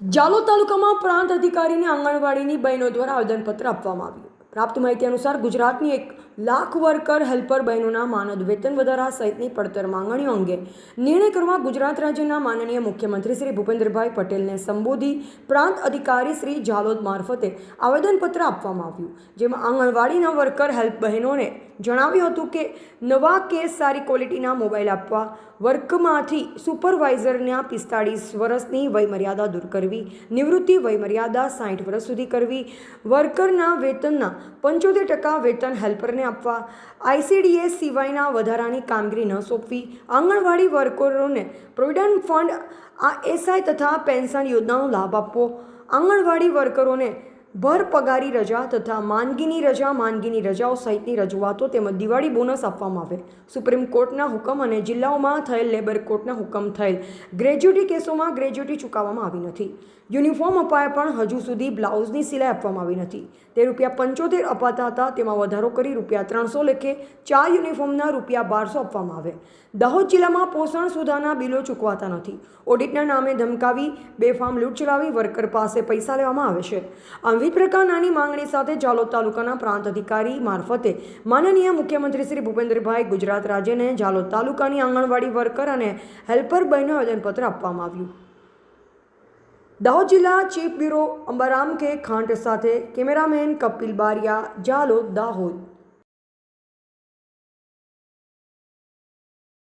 જાલોદ તાલુકામાં પ્રાંત અધિકારીને આંગણવાડીની બહેનો દ્વારા આવેદનપત્ર આપવામાં આવ્યું. પ્રાપ્ત માહિતી અનુસાર ગુજરાતની એક લાખ વર્કર, હેલ્પર બહેનોના માનદ વેતન વધારા સહિતની પડતર માંગણીઓ અંગે નિર્ણય કરવા ગુજરાત રાજ્યના માનનીય મુખ્યમંત્રી શ્રી ભૂપેન્દ્રભાઈ પટેલને સંબોધી પ્રાંત અધિકારી શ્રી જાલોદ મારફતે આવેદનપત્ર આપવામાં આવ્યું. જેમાં આંગણવાડીના વર્કર, હેલ્પ બહેનોને જણાવ્યું હતું કે નવા કેસ સારી ક્વોલિટીના મોબાઈલ આપવા, વર્કમાંથી સુપરવાઇઝરના પિસ્તાળીસ વર્ષની વયમર્યાદા દૂર કરવી, નિવૃત્તિ વયમર્યાદા સાઠ વર્ષ સુધી કરવી, વર્કરના વેતનના પંચોતેર ટકા વેતન હેલ્પરને આપવા. આઈસીડીએસ સિવાયના વધારાની કામગીરી ન સોંપવી. આંગણવાડી વર્કરોને પ્રોવિડન્ટ ફંડ આ એસઆઈ તથા પેન્શન યોજનાનો લાભ આપવો. આંગણવાડી વર્કરોને ભર પગારી રજા તથા માંદગીની રજા, માંદગીની રજાઓ સહિતની રજૂઆતો તેમજ દિવાળી બોનસ આપવામાં આવે. સુપ્રીમ કોર્ટના હુકમ અને જિલ્લાઓમાં થયેલ લેબર કોર્ટના હુકમ થયેલ. ગ્રેજ્યુટી કેસોમાં ગ્રેજ્યુટી ચૂકવવામાં આવી નથી. યુનિફોર્મ અપાયા પણ હજુ સુધી બ્લાઉઝની સિલાઈ આપવામાં આવી નથી. તે રૂપિયા પંચોતેર અપાતા હતા, તેમાં વધારો કરી રૂપિયા ત્રણસો લેખે ચાર યુનિફોર્મના રૂપિયા બારસો આપવામાં આવે દાહોદ જિલ્લામાં પોષણ સુધારના બિલો ચૂકવાતા નથી. ઓડિટના નામે ધમકાવી બેફામ લૂંટ ચલાવી વર્કર પાસે પૈસા લેવામાં આવે છે. વિવિધ પ્રકારની માંગણી સાથે જાલોદ તાલુકાના પ્રાંત અધિકારી મારફતે માનનીય મુખ્યમંત્રી શ્રી ભૂપેન્દ્રભાઈ ગુજરાત રાજ્યને જાલોદ તાલુકાની આંગણવાડી વર્કર અને હેલ્પર બહેનો આવેદનપત્ર આપવામાં આવ્યું. દાહોદ જિલ્લા chief bureau Ambaram K Khant સાથે કેમેરામેન કપિલ બારિયા જાલોદ દાહોદ.